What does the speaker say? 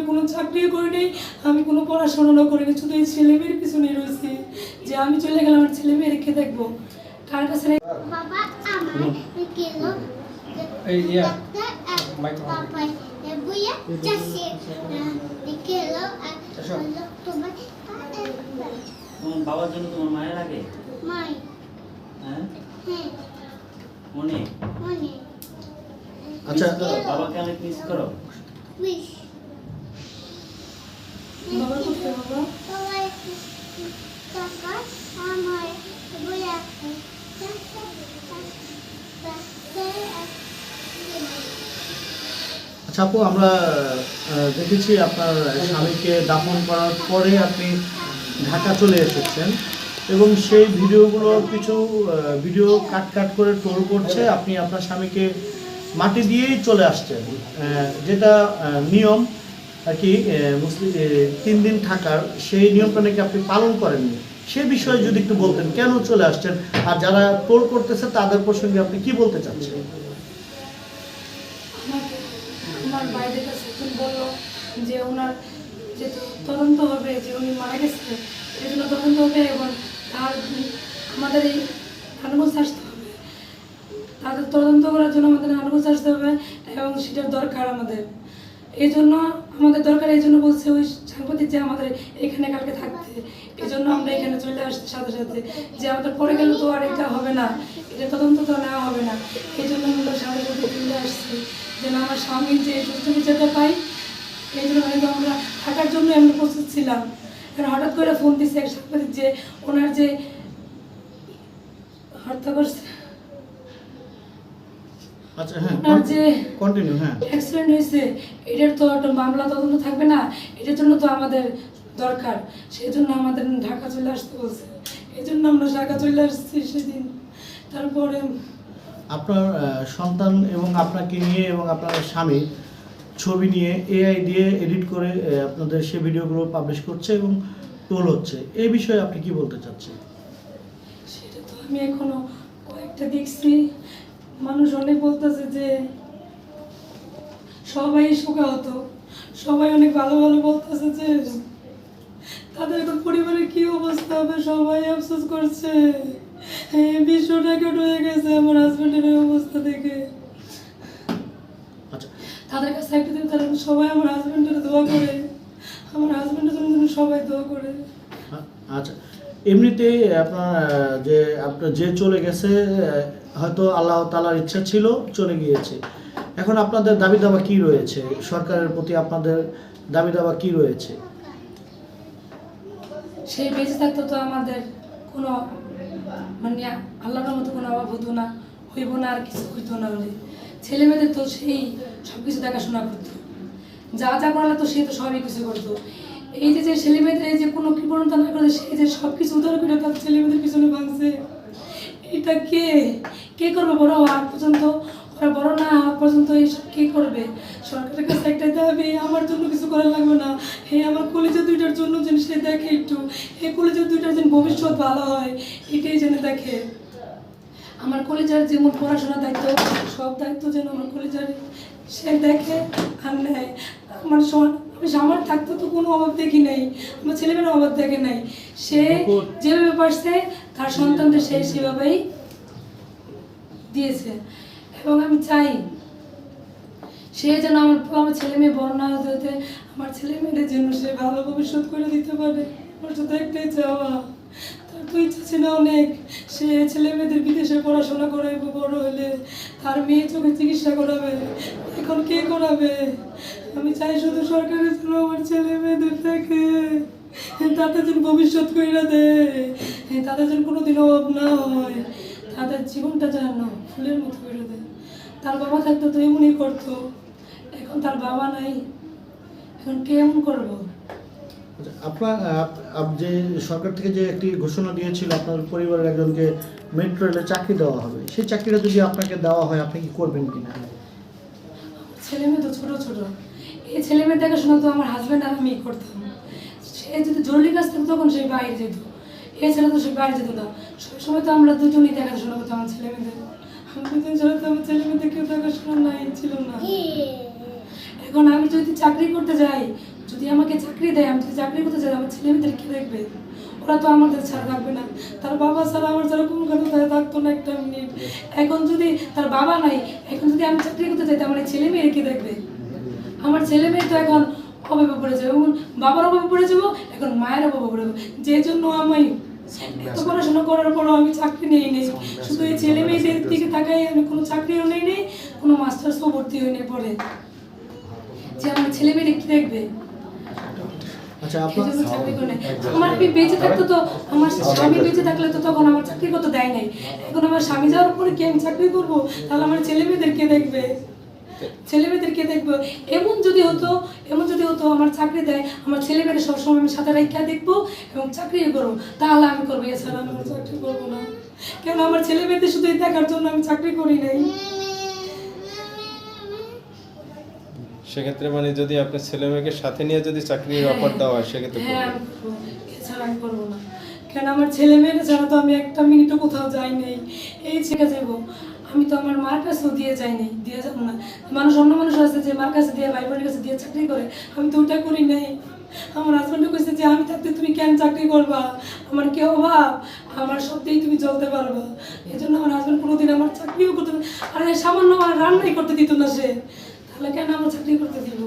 আমি কোনো চাকরিও করিনি আমি কোনো পড়াশোনাও করিনি শুধু এই ছেলে মেয়ের পিছনে রয়েছি যে আমি চলে গেলাম আমার ছেলে মেয়ে রেখে দেখব। কার কাছে ইয়া। বাবার জন্য তোমার মায়ের লাগে হ্যাঁ? হ্যাঁ। মনে? মনে। আচ্ছা। বাবাকে অনেক মিস করো। উইশ আচ্ছা আপু, আমরা দেখেছি আপনার স্বামীকে দাফন করার পরে আপনি ঢাকা চলে এসেছেন এবং সেই ভিডিওগুলো কিছু ভিডিও কাট কাট করে টোল করছে। আপনি আপনার স্বামীকে মাটি দিয়েই চলে আসছেন যেটা নিয়ম। আর কি মুসলিম তিন দিন থাকার সেই নিয়মটা নাকি আপনি পালন করেননি? সে বিষয়ে যদি একটু বলতেন, কেন চলে আসছেন? আর যারা টোল করতেছে, তাদের প্রসঙ্গে আপনি কি বলতে চাচ্ছেন? আমার বাইরের কাছে বলল যে ওনার যে তদন্ত হবে, যে উনি মারা তদন্ত হবে এবং তার, আমাদের এই আসতে হবে। তাদের তদন্ত করার জন্য আমাদের নানুগঞ্জ আসতে হবে এবং সেটার দরকার আমাদের। এই জন্য আমাদের দরকার, এই জন্য বলছে ওই সাংবাদিক যে আমাদের এখানে কালকে থাকতে। এই জন্য আমরা এখানে চলে আসছি সাথে সাথে। যে আমাদের পরে গেলে তো আর এটা হবে না। এটা তদন্ত তো নেওয়া হবে না। এই জন্য আমরা সাথে সাথে চলে আসছি। যেন আমার স্বামীর যে সুস্থ বিচারটা পাই, এই জন্য হয়তো আমরা থাকার জন্য আমরা প্রস্তুত ছিলাম। কারণ হঠাৎ করে ফোন দিচ্ছে এক সাংবাদিক যে ওনার যে হত্যা করছে আচ্ছা হ্যাঁ ওনার যে কন্টিনিউ হ্যাঁ। অ্যাক্সিডেন্ট হয়েছে এটার তো একটা মামলা তদন্ত থাকবে না এটার জন্য তো আমাদের দরকার। সেই জন্য আমাদের ঢাকা চলে আসতে বলছে। এই জন্য আমরা ঢাকা চলে আসছি সেদিন। তারপরে আপনার সন্তান এবং আপনাকে নিয়ে এবং আপনার স্বামী ছবি নিয়ে এআই দিয়ে এডিট করে আপনাদের সে ভিডিওগুলো পাবলিশ করছে এবং টোল হচ্ছে। এই বিষয়ে আপনি কি বলতে চাচ্ছেন? সেটা তো আমি এখনও কয়েকটা দেখছি। মানুষ অনেক বলতেছে যে সবাই শোকাহত সবাই অনেক ভালো ভালো বলতেছে যে তাদের এখন পরিবারের কি অবস্থা হবে? সবাই আফসোস করছে। বিশ্ব টাকাট হয়ে গেছে আমার হাজবেন্ডের এই অবস্থা দেখে। আচ্ছা। তাদের কাছে একটা দিন তারা সবাই আমার হাজবেন্ডের দোয়া করে। আমার হাজবেন্ডের জন্য সবাই দোয়া করে। আচ্ছা। এমনিতে আপনার যে আপনার যে চলে গেছে হয়তো আল্লাহ তালার ইচ্ছা ছিল, চলে গিয়েছে। এখন আপনাদের দাবি দাবা কি রয়েছে? সরকারের প্রতি আপনাদের দাবি দাবা কি রয়েছে? সেই বেঁচে থাকতো তো আমাদের কোনো মানে আল্লাহর মতো কোনো অভাব হতো না, হইব না আর কিছু হইতো না হলে ছেলে মেয়েদের তো সেই সব কিছু দেখাশোনা করতো। যা যা করালে তো সে তো সবই কিছু করতো। এই যে ছেলে মেয়েদের এই যে কোনো কৃপণতা না করে সেই যে সব কিছু উদ্ধার করে তার ছেলে মেয়েদের পিছনে ভাঙছে, এটা কে? কে করবে বড়? হওয়ার পর্যন্ত ওরা বড় না হওয়া পর্যন্ত এইসব কে করবে? সরকারের কাছে একটাই দাবি, আমার জন্য কিছু করার লাগবে না। হে, আমার কলেজের দুইটার জন্য যেন সে দেখে একটু। হে, কলেজের দুইটার যেন ভবিষ্যৎ ভালো হয়, এটাই যেন দেখে। আমার কলেজের যেমন পড়াশোনার দায়িত্ব, সব দায়িত্ব যেন আমার কলেজের সে দেখে আর নেয়। আমার সন আমি আমার থাকতে তো কোনো অভাব দেখি নাই আমার ছেলেমেয়ের অভাব দেখে নাই। সে যেভাবে পারছে তার সন্তানদের সে সেভাবেই দিয়েছে। এবং আমি চাই সে যেন আমার আমার ছেলে মেয়ে হতে হতে আমার ছেলে মেয়েদের জন্য সে ভালো ভবিষ্যৎ করে দিতে পারে। আমার শুধু একটাই চাওয়া। তার তো ইচ্ছা ছিল অনেক। সে ছেলে মেয়েদের বিদেশে পড়াশোনা করাইবো বড় হলে। তার মেয়ে চোখে চিকিৎসা করাবে। এখন কে করাবে? আমি চাই শুধু সরকারের জন্য আমার ছেলে মেয়েদের দেখে। তাদের যেন ভবিষ্যৎ করে দেয়। তাদের যেন কোনো দিন অভাব না হয়। তাদের জীবনটা যেন ফুলের মতো করে দেয়। তার বাবা থাকতো তো এমনই করতো। এখন তার বাবা নাই। এখন কে এমন করব? আচ্ছা, আপনার আপ- আপ- যে সরকার থেকে যে একটি ঘোষণা দিয়েছিল আপনার পরিবারের একজনকে মেট্রো রেলে চাকরি দেওয়া হবে সেই চাকরিটা যদি আপনাকে দেওয়া হয় আপনি কি করবেন কিনা? ছেলে মেয়ে তো ছোটো ছোটো। এই ছেলে মেয়ে দেখাশোনা তো আমার হাজব্যান্ড আর আমি করতাম। সে যদি জরুরি কাজ থাকতো তখন সে বাইরে যেত। এছাড়া তো সে বাইরে যেত না। সবসময় তো আমরা দুজনেই দেখাশোনা করতাম আমার ছেলে মেয়েদের। আমি দুজন তো আমার ছেলে মেয়েদের কেউ দেখাশোনা নাই, ছিল না। এখন আমি যদি চাকরি করতে যাই, যদি আমাকে চাকরি দেয়, আমি যদি চাকরি করতে যাই, আমার ছেলে মেয়েদের কি দেখবে? ওরা তো আমাদের ছাড়া থাকবে না। তার বাবা ছাড়া আমার ছাড়া কোনো ছাড়া থাকতো না একটা মিনিট। এখন যদি তার বাবা নাই এখন যদি আমি চাকরি করতে চাই আমার এই ছেলে মেয়ের কি দেখবে? আমার ছেলে মেয়ে তো এখন অভাবে পড়ে যাবে। এবং বাবার অভাবে পড়ে যাব এখন মায়ের অভাবে পড়ে যাব। যে জন্য আমি এত পড়াশোনা করার পরও আমি চাকরি নেই নেই শুধু এই ছেলে মেয়েদের দিকে তাকাই আমি কোনো চাকরিও নেই নেই কোনো মাস্টার্সও ভর্তি হই নেই পরে। যে আমার ছেলে মেয়েরা কি দেখবে? আচ্ছা এই আপনার চাকরি করে নাই। আমার বি- বেঁচে থাকতো তো আমার স্বামী বেঁচে থাকলে তো তখন আমার চাকরি করতে দেয় নাই। এখন আমার স্বামী যাওয়ার পরে কি আমি চাকরি করব? তাহলে আমার ছেলে মেয়েদের কে দেখবে? ছেলে মেয়েদের কে দেখব? এমন যদি হতো এমন যদি হতো আমার চাকরি দেয় আমার ছেলে মেয়েদের সবসময় আমি সাথে রেখা দেখব এবং চাকরি করব। তাহলে আমি করব এছাড়া আমি চাকরি করব না। কেন আমার ছেলে মেয়েদের শুধু দেখার জন্য আমি চাকরি করি নাই? সেক্ষেত্রে মানে যদি আপনার ছেলে মেয়েকে সাথে নিয়ে যদি চাকরির অফার দেওয়া হয় সেক্ষেত্রে হ্যাঁ। এছাড়া আমি করব না। কেন আমার ছেলে মেয়েরা ছাড়া তো আমি একটা মিনিটও কোথাও যাই নাই। এই ছেড়ে যাব। আমি তো আমার মার কাছেও দিয়ে যাই নাই দিয়ে যাব না। মানুষ অন্য মানুষ আছে যে মার কাছে দিয়ে ভাই বোনের কাছে দিয়ে চাকরি করে। আমি তো ওটা করি নাই। আমার হাজব্যান্ডও কইছে যে আমি থাকতে তুমি কেন চাকরি করবা? আমার কি অভাব? আমার সত্যিই তুমি চলতে পারবা। এই জন্য আমার হাজব্যান্ড কোনোদিন আমার চাকরিও করতে আর সামান্য আমার রান্নাই করতে দিত না সে। তাহলে কেন আমার চাকরি করতে দিব?